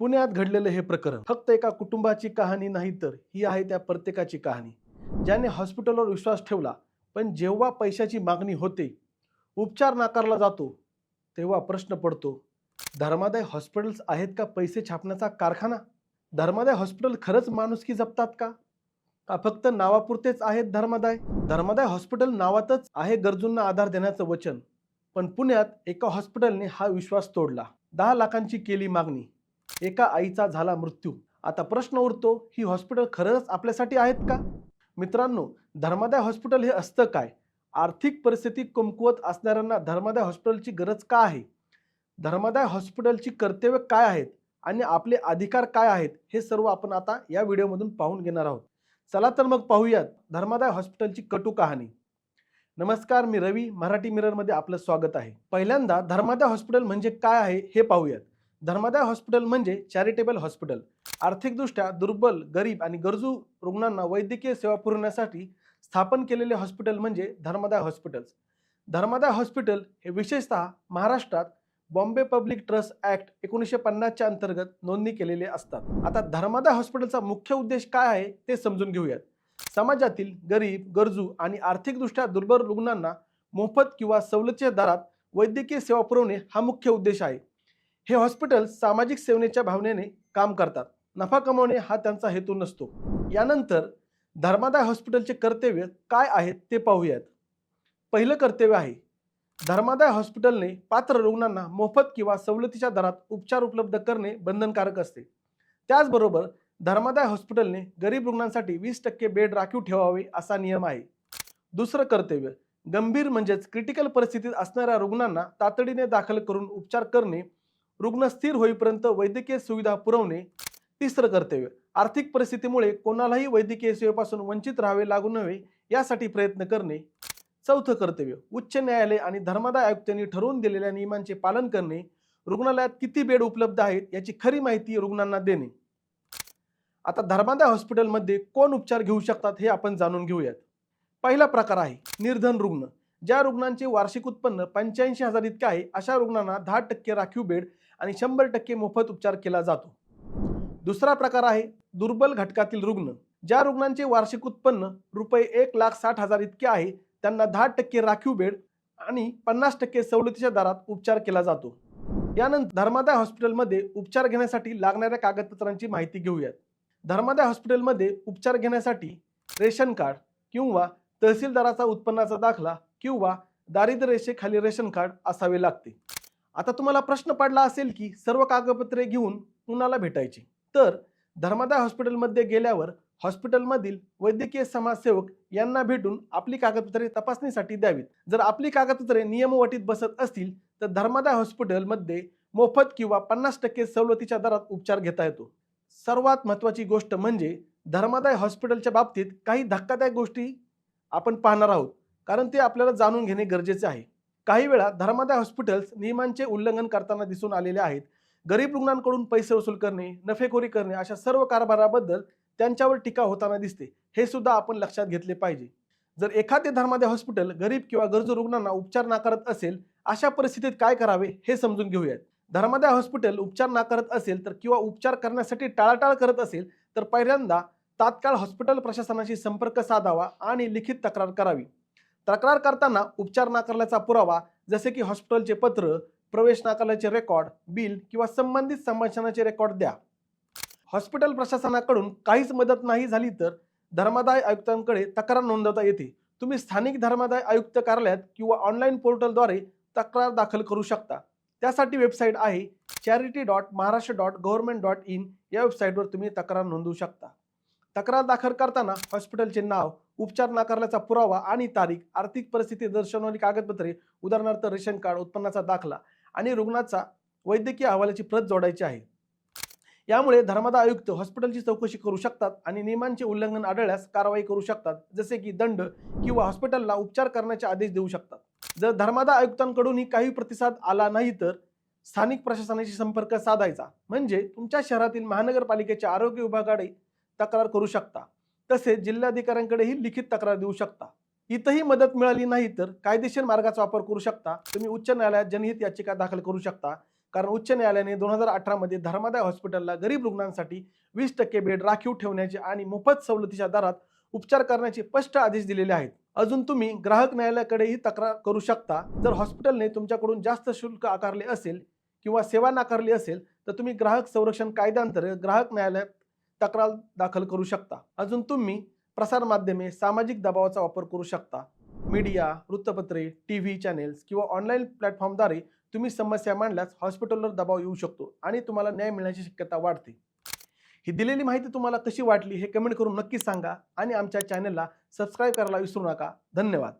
पुण्यात घडलेलं हे प्रकरण फक्त एका कुटुंबाची कहाणी नाही तर ही आहे त्या प्रत्येकाची कहाणी. ज्याने हॉस्पिटलवर विश्वास ठेवला पण जेव्हा पैशाची मागणी होते उपचार नाकारला जातो तेव्हा प्रश्न पडतो धर्मादाय हॉस्पिटल्स आहेत का पैसे छापण्याचा कारखाना? धर्मादाय हॉस्पिटल खरंच माणुसकी जपतात का? का फक्त नावापुरतेच आहेत धर्मादाय? धर्मादाय हॉस्पिटल नावातच आहे गरजूंना आधार देण्याचं वचन. पण पुण्यात एका हॉस्पिटलने हा विश्वास तोडला. दहा लाखांची केली मागणी. एका आईचा झाला मृत्यू. आता प्रश्न उरतो ही हॉस्पिटल खरंच आपल्यासाठी आहेत का? मित्रांनो धर्मादाय हॉस्पिटल हे असतं काय? आर्थिक परिस्थिती कमकुवत असणाऱ्यांना धर्मादाय हॉस्पिटलची गरज का आहे? धर्मादाय हॉस्पिटलची कर्तव्य काय आहेत? आणि आपले अधिकार काय आहेत? हे सर्व आपण आता या व्हिडिओमधून पाहून घेणार आहोत. चला तर मग पाहूयात धर्मादाय हॉस्पिटलची कटू कहाणी. नमस्कार मी रवी मराठी मिररमध्ये आपलं स्वागत आहे. पहिल्यांदा धर्मादाय हॉस्पिटल म्हणजे काय आहे हे पाहूयात. धर्मादाय हॉस्पिटल म्हणजे चॅरिटेबल हॉस्पिटल. आर्थिकदृष्ट्या दुर्बल गरीब आणि गरजू रुग्णांना वैद्यकीय सेवा पुरवण्यासाठी स्थापन केलेले हॉस्पिटल म्हणजे धर्मादाय हॉस्पिटल्स. धर्मादाय हॉस्पिटल हे विशेषतः महाराष्ट्रात बॉम्बे पब्लिक ट्रस्ट ॲक्ट एकोणीसशे पन्नासच्या अंतर्गत नोंदणी केलेले असतात. आता धर्मादाय हॉस्पिटलचा मुख्य उद्देश काय आहे ते समजून घेऊयात. समाजातील गरीब गरजू आणि आर्थिकदृष्ट्या दुर्बल रुग्णांना मोफत किंवा सवलतीच्या दरात वैद्यकीय सेवा पुरवणे हा मुख्य उद्देश आहे. हे हॉस्पिटल सामाजिक सेवनेच्या भावनेने काम करतात. नफा कमवणे हा त्यांचा हेतू नसतो. यानंतर धर्मादाय हॉस्पिटलचे कर्तव्य काय आहेत ते पाहूयात. पहिलं कर्तव्य आहे धर्मादाय हॉस्पिटलने पात्र रुग्णांना मोफत किंवा सवलतीच्या दरात उपचार उपलब्ध करणे बंधनकारक असते. त्याचबरोबर धर्मादाय हॉस्पिटलने गरीब रुग्णांसाठी वीस टक्के बेड राखीव ठेवावे असा नियम आहे. दुसरं कर्तव्य गंभीर म्हणजेच क्रिटिकल परिस्थितीत असणाऱ्या रुग्णांना तातडीने दाखल करून उपचार करणे रुग्ण स्थिर होईपर्यंत वैद्यकीय सुविधा पुरवणे तिसरं कर्तव्य. आर्थिक परिस्थितीमुळे कोणालाही वैद्यकीय सेवेपासून वंचित राहावे लागू नये यासाठी प्रयत्न करणे चौथं कर्तव्य. उच्च न्यायालय आणि धर्मादाय आयुक्तांनी ठरवून दिलेल्या नियमांचे पालन करणे रुग्णालयात किती बेड उपलब्ध आहेत याची खरी माहिती रुग्णांना देणे. आता धर्मादाय हॉस्पिटलमध्ये कोण उपचार घेऊ शकतात हे आपण जाणून घेऊयात. पहिला प्रकार आहे निर्धन रुग्ण. ज्या रुग्णांचे वार्षिक उत्पन्न पंच्याऐंशी हजार इतके आहे अशा रुग्णांना दहा टक्के राखीव बेड आणि शंभर टक्के मोफत उपचार केला जातो. दुसरा प्रकार आहे दुर्बल घटकातील रुग्ण. ज्या रुग्णांचे वार्षिक उत्पन्न रुपये एक लाख साठ हजार इतके आहे त्यांना दहा टक्के राखीव बेड आणि पन्नास टक्के सवलतीच्या दरात उपचार केला जातो. यानंतर धर्मादाय हॉस्पिटलमध्ये उपचार घेण्यासाठी लागणाऱ्या कागदपत्रांची माहिती घेऊयात. धर्मादाय हॉस्पिटलमध्ये उपचार घेण्यासाठी रेशन कार्ड किंवा तहसीलदाराचा उत्पन्नाचा दाखला किंवा दारिद्र्य रेषेखाली रेशन कार्ड असावे लागते. आता तुम्हाला प्रश्न पडला असेल की सर्व कागदपत्रे घेऊन कुणाला भेटायचे? तर धर्मादाय हॉस्पिटलमध्ये गेल्यावर हॉस्पिटलमधील वैद्यकीय समाजसेवक यांना भेटून आपली कागदपत्रे तपासणीसाठी द्यावीत. जर आपली कागदपत्रे नियमवटीत बसत असतील तर धर्मादाय हॉस्पिटलमध्ये मोफत किंवा पन्नास टक्के सवलतीच्या दरात उपचार घेता येतो. सर्वात महत्त्वाची गोष्ट म्हणजे धर्मादाय हॉस्पिटलच्या बाबतीत काही धक्कादायक गोष्टी आपण पाहणार आहोत कारण ते आपल्याला जाणून घेणे गरजेचे आहे. काही वेळा धर्मादाय हॉस्पिटल्स नियमांचे उल्लंघन करताना दिसून आलेले आहेत. गरीब रुग्णांकडून पैसे वसूल करणे नफेखोरी करणे अशा सर्व कारभाराबद्दल त्यांच्यावर टीका होताना दिसते. हे सुद्धा आपण लक्षात घेतले पाहिजे. जर एखादे धर्मादाय हॉस्पिटल गरीब किंवा गरजू रुग्णांना उपचार नाकारत असेल अशा परिस्थितीत काय करावे हे समजून घेऊयात. धर्मादाय हॉस्पिटल उपचार नाकारत असेल तर किंवा उपचार करण्यासाठी टाळाटाळ करत असेल तर पहिल्यांदा तात्काळ हॉस्पिटल प्रशासनाशी संपर्क साधावा आणि लिखित तक्रार करावी. तक्रार करताना उपचार नाकारल्याचा पुरावा जसे की हॉस्पिटलचे पत्र प्रवेश नाकारल्याचे रेकॉर्ड बिल किंवा संबंधित संभाषणाचे रेकॉर्ड द्या. हॉस्पिटल प्रशासनाकडून काहीच मदत नाही झाली तर धर्मादाय आयुक्तांकडे तक्रार नोंदवता येते. तुम्ही स्थानिक धर्मादाय आयुक्त कार्यालयात किंवा ऑनलाईन पोर्टलद्वारे तक्रार दाखल करू शकता. त्यासाठी वेबसाईट आहे charity dot Maharashtra dot government dot in या वेबसाईटवर तुम्ही तक्रार नोंदवू शकता. तक्रार दाखल करताना हॉस्पिटलचे नाव उपचार नाकारल्याचा पुरावा आणि तारीख आर्थिक परिस्थिती दर्शवणारी कागदपत्रे उदाहरणार्थ रेशन कार्ड उत्पन्नाचा दाखला आणि रुग्णाचा वैद्यकीय अहवालाची प्रत जोडायची आहे. यामुळे धर्मादा आयुक्त हॉस्पिटलची चौकशी करू शकतात आणि नियमांचे उल्लंघन आढळल्यास कारवाई करू शकतात जसे की दंड किंवा हॉस्पिटलला उपचार करण्याचे आदेश देऊ शकतात. जर धर्मादा आयुक्तांकडूनही काही प्रतिसाद आला नाही तर स्थानिक प्रशासनाशी संपर्क साधायचा. म्हणजे तुमच्या शहरातील महानगरपालिकेच्या आरोग्य विभागाकडे तक्रार करू शकता. तसेच जिल्हाधिकाऱ्यांकडेही लिखित तक्रार देऊ शकता. इथंही मदत मिळाली नाही तर कायदेशीर मार्गाचा वापर करू शकता. तुम्ही उच्च न्यायालयात जनहित याचिका दाखल करू शकता. कारण उच्च न्यायालयाने दोन हजार अठरामध्ये धर्मादाय हॉस्पिटलला गरीब रुग्णांसाठी वीस टक्के बेड राखीव ठेवण्याचे आणि मोफत सवलतीच्या दरात उपचार करण्याचे स्पष्ट आदेश दिलेले आहेत. अजून तुम्ही ग्राहक न्यायालयाकडेही तक्रार करू शकता. जर हॉस्पिटलने तुमच्याकडून जास्त शुल्क आकारले असेल किंवा सेवा नाकारली असेल तर तुम्ही ग्राहक संरक्षण कायद्याअंतर्गत ग्राहक न्यायालयात तक्रार दाखल करू शकता. अजून तुम्ही प्रसारमाध्यमे सामाजिक दबावाचा वापर करू शकता. मीडिया वृत्तपत्रे टी व्ही चॅनेल्स किंवा ऑनलाईन प्लॅटफॉर्मद्वारे तुम्ही समस्या मांडल्यास हॉस्पिटलवर दबाव येऊ शकतो आणि तुम्हाला न्याय मिळण्याची शक्यता वाढते. ही दिलेली माहिती तुम्हाला कशी वाटली हे कमेंट करून नक्की सांगा आणि आमच्या चॅनलला सबस्क्राईब करायला विसरू नका. धन्यवाद.